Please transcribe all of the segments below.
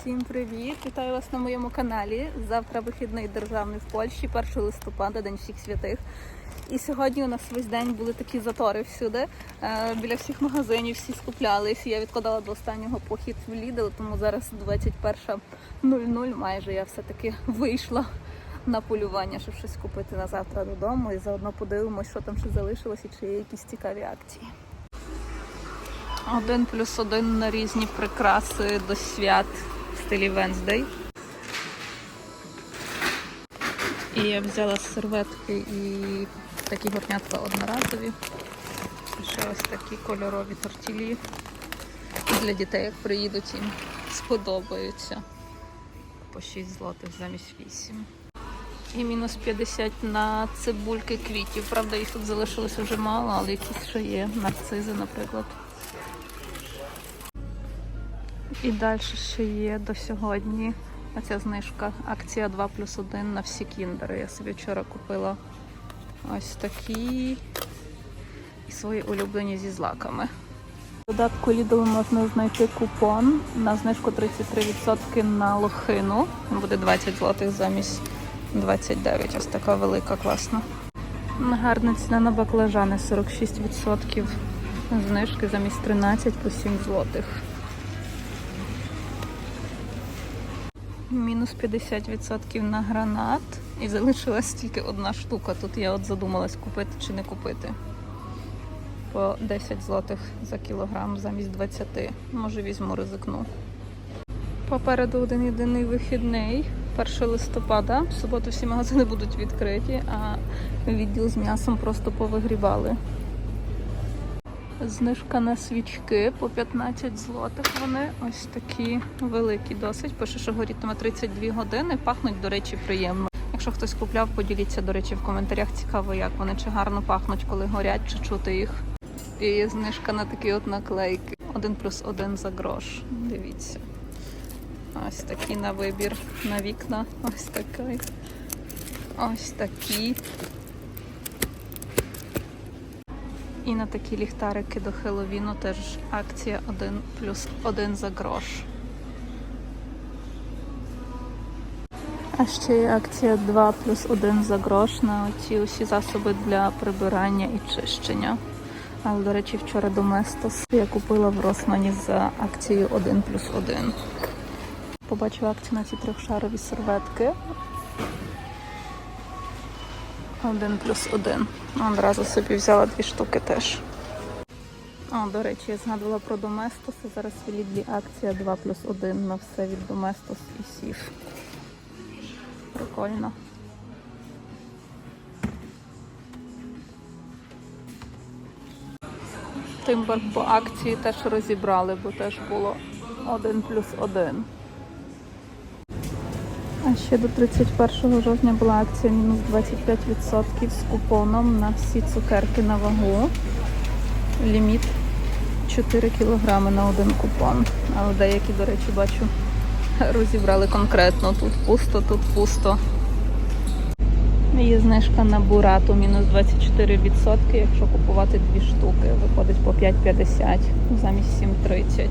Всім привіт! Вітаю вас на моєму каналі. Завтра вихідний державний в Польщі, 1 листопада, День всіх святих. І сьогодні у нас весь день були такі затори всюди. Е, Біля всіх магазинів всі скуплялись. Я відкладала до останнього похід в Lidl, тому зараз 21.00 майже я все-таки вийшла на полювання, щоб щось купити на завтра додому. І заодно подивимось, що там ще залишилось і чи є якісь цікаві акції. Один плюс один на різні прикраси до свят стилі Венздей. І я взяла серветки і такі горнятка одноразові. Ще ось такі кольорові тортілі. Для дітей, як приїдуть, їм сподобаються. По 6 злотих замість 8. І мінус 50 на цибульки квітів. Правда, їх тут залишилось вже мало, але якісь ще є. Нарцизи, наприклад. І далі ще є до сьогодні оця знижка. Акція 2 плюс 1 на всі кіндери. Я собі вчора купила ось такі і свої улюблені зі злаками. В додатку Lidl можна знайти купон на знижку 33% на лохину. Буде 20 злотих замість 29. Ось така велика, класна. Гарна ціна на баклажани 46% знижки замість 13 по 7 злотих. Мінус 50% на гранат. І залишилась тільки одна штука. Тут я от задумалась купити чи не купити. По 10 злотих за кілограм замість 20. Може візьму ризикну. Попереду один єдиний вихідний. 1 листопада. В суботу всі магазини будуть відкриті, а відділ з м'ясом просто повигрібали. Знижка на свічки по 15 злотих. Вони ось такі великі досить. Пише, що горітиме 32 години. Пахнуть, до речі, приємно. Якщо хтось купляв, поділіться, до речі, в коментарях. Цікаво, як вони чи гарно пахнуть, коли горять, чи чути їх. І знижка на такі от наклейки. Один плюс один за грош. Дивіться. Ось такі на вибір на вікна. Ось такий. Ось такі. І на такі ліхтарики до Хеллоуіну теж акція 1 плюс 1 за грош. А ще є акція 2 плюс 1 за грош на ці усі засоби для прибирання і чищення. Але, до речі, вчора Доместос я купила в Росмані за акцією 1 плюс 1. Побачила акцію на ці трьохшарові серветки. Один плюс один. Одразу собі взяла дві штуки теж. О, до речі, я згадувала про Доместос. Зараз в Лідлі акція 2 плюс 1 на все від Доместос і Сів. Прикольно. Тимбер по акції теж розібрали, бо теж було 1 плюс 1. А ще до 31 жовтня була акція мінус 25% з купоном на всі цукерки на вагу. Ліміт 4 кг на один купон. Але деякі, до речі, бачу, розібрали конкретно. Тут пусто, тут пусто. Є знижка на бурату мінус 24%, якщо купувати дві штуки. Виходить по 5,50 замість 7,30.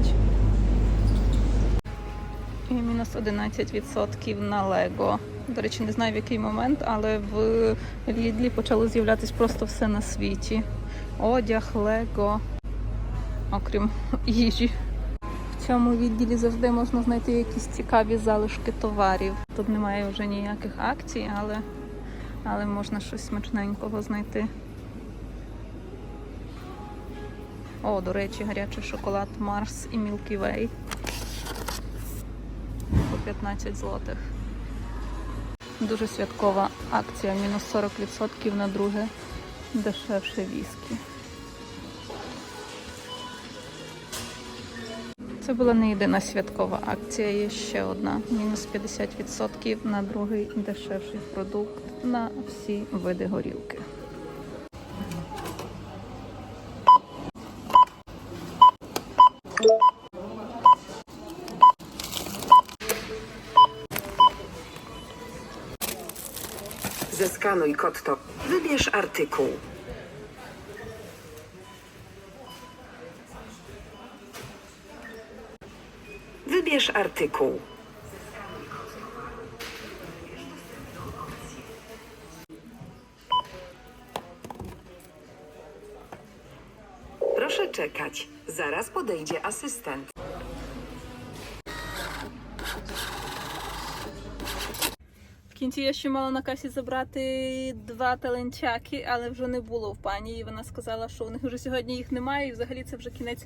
Мінус 11% на Лего. До речі, не знаю в який момент, але в Лідлі почало з'являтися просто все на світі. Одяг, Лего, окрім їжі. В цьому відділі завжди можна знайти якісь цікаві залишки товарів. Тут немає вже ніяких акцій, але, але можна щось смачненького знайти. О, до речі, гарячий шоколад Марс і по 15 злотих. Дуже святкова акція, мінус 40% на друге дешевше віскі. Це була не єдина святкова акція, є ще одна. Мінус 50% на другий дешевший продукт на всі види горілки. Zeskanuj kod to. Wybierz artykuł. Wybierz artykuł. Proszę czekać. Zaraz podejdzie asystent. Кінці я ще мала на касі забрати два таленчаки, але вже не було в пані. І вона сказала, що у них вже сьогодні їх немає, і взагалі це вже кінець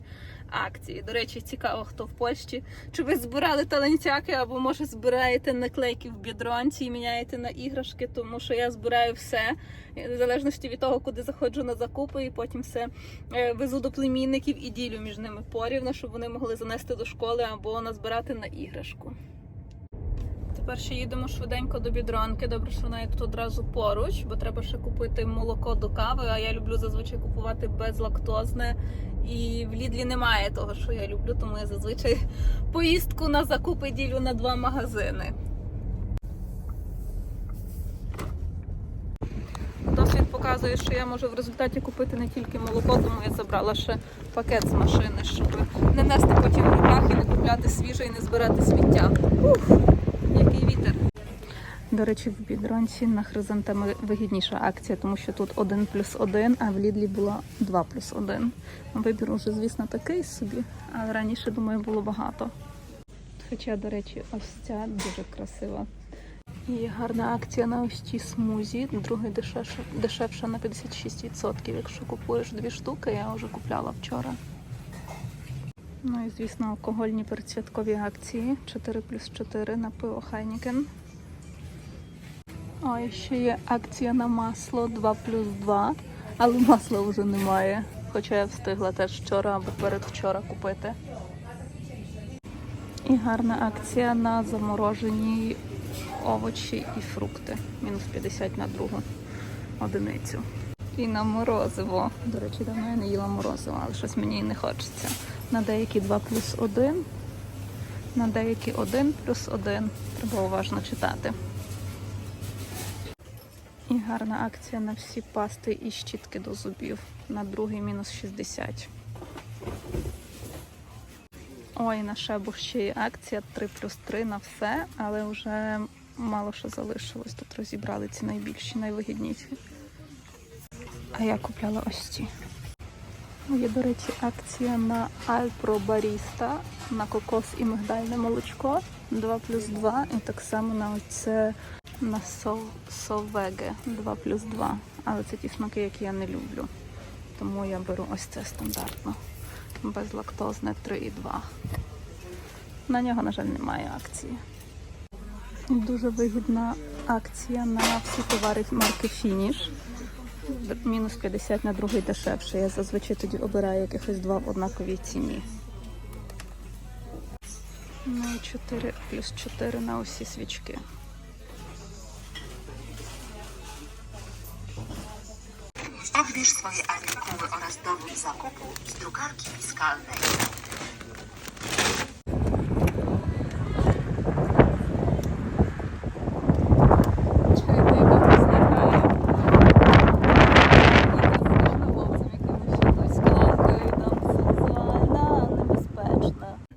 акції. До речі, цікаво, хто в Польщі. Чи ви збирали таленчаки, або може збираєте наклейки в бідронці і міняєте на іграшки, тому що я збираю все, в залежності від того, куди заходжу на закупи, і потім все е, везу до племінників і ділю між ними порівно, щоб вони могли занести до школи або назбирати на іграшку. Тепер ще їдемо швиденько до бідронки. Добре, що вона тут одразу поруч, бо треба ще купити молоко до кави. А я люблю зазвичай купувати безлактозне. І в Лідлі немає того, що я люблю, тому я зазвичай поїздку на закупи ділю на два магазини. Досвід показує, що я можу в результаті купити не тільки молоко, тому я забрала ще пакет з машини, щоб не нести потім в руках і не купляти свіже і не збирати сміття. Ух. До речі, в бідронці на хризантеми вигідніша акція, тому що тут 1 плюс 1, а в Лідлі була 2 плюс 1. Вибір уже, звісно, такий собі, але раніше, думаю, було багато. Хоча, до речі, ось ця дуже красива. І гарна акція на ось ці смузі. Другий дешевше, дешевше на 56%. Якщо купуєш дві штуки, я вже купляла вчора. Ну і звісно, алкогольні передсвяткові акції 4 плюс 4 на пиво Хайнікен. А ще є акція на масло 2 плюс 2, але масла вже немає. Хоча я встигла теж вчора або передвчора купити. І гарна акція на заморожені овочі і фрукти. Мінус 50 на другу одиницю. І на морозиво. До речі, давно я не їла морозиво, але щось мені і не хочеться. На деякі 2 плюс 1, на деякі 1 плюс 1. Треба уважно читати. І гарна акція на всі пасти і щітки до зубів. На другий мінус 60. Ой, на шебу ще є акція 3 плюс 3 на все, але вже мало що залишилось. Тут розібрали ці найбільші, найвигідніші. А я купляла ось ці. Є, до речі, акція на Альпро Баріста на кокос і мигдальне молочко 2 плюс 2. І так само на оце на Совеге 2 плюс 2. Але це ті смаки, які я не люблю. Тому я беру ось це стандартно. Безлактозне 3,2. На нього, на жаль, немає акції. Дуже вигідна акція на всі товари марки Фініш. Мінус 50 на другий дешевше. Я зазвичай тоді обираю якихось два в однаковій ціні. Ну і 4 плюс 4 на усі свічки. Odbierz swoje artykuły oraz dowód zakupu z drukarki fiskalnej.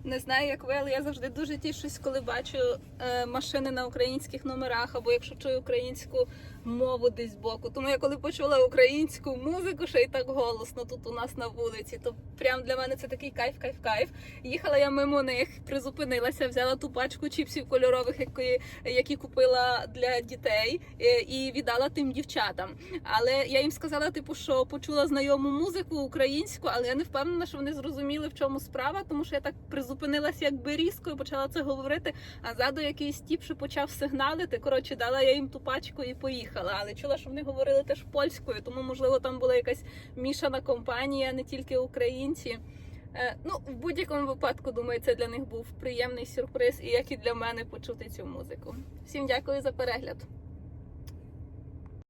Не знаю, як ви, але я завжди дуже тішусь, коли бачу е, машини на українських номерах, або якщо чую українську мову десь збоку. Тому я коли почула українську музику, ще й так голосно тут у нас на вулиці, то прям для мене це такий кайф, кайф, кайф. Їхала я мимо них, призупинилася, взяла ту пачку чіпсів кольорових, які, які купила для дітей, е, і віддала тим дівчатам. Але я їм сказала, типу, що почула знайому музику українську, але я не впевнена, що вони зрозуміли, в чому справа, тому що я так призупинилася якби різко і почала це говорити. А ззаду якийсь тіп, що почав сигналити. Коротше, дала я їм ту пачку і поїхала. Але чула, що вони говорили теж польською, тому можливо там була якась мішана компанія, не тільки українці. Е, Ну, в будь-якому випадку, думаю, це для них був приємний сюрприз, і як і для мене почути цю музику. Всім дякую за перегляд.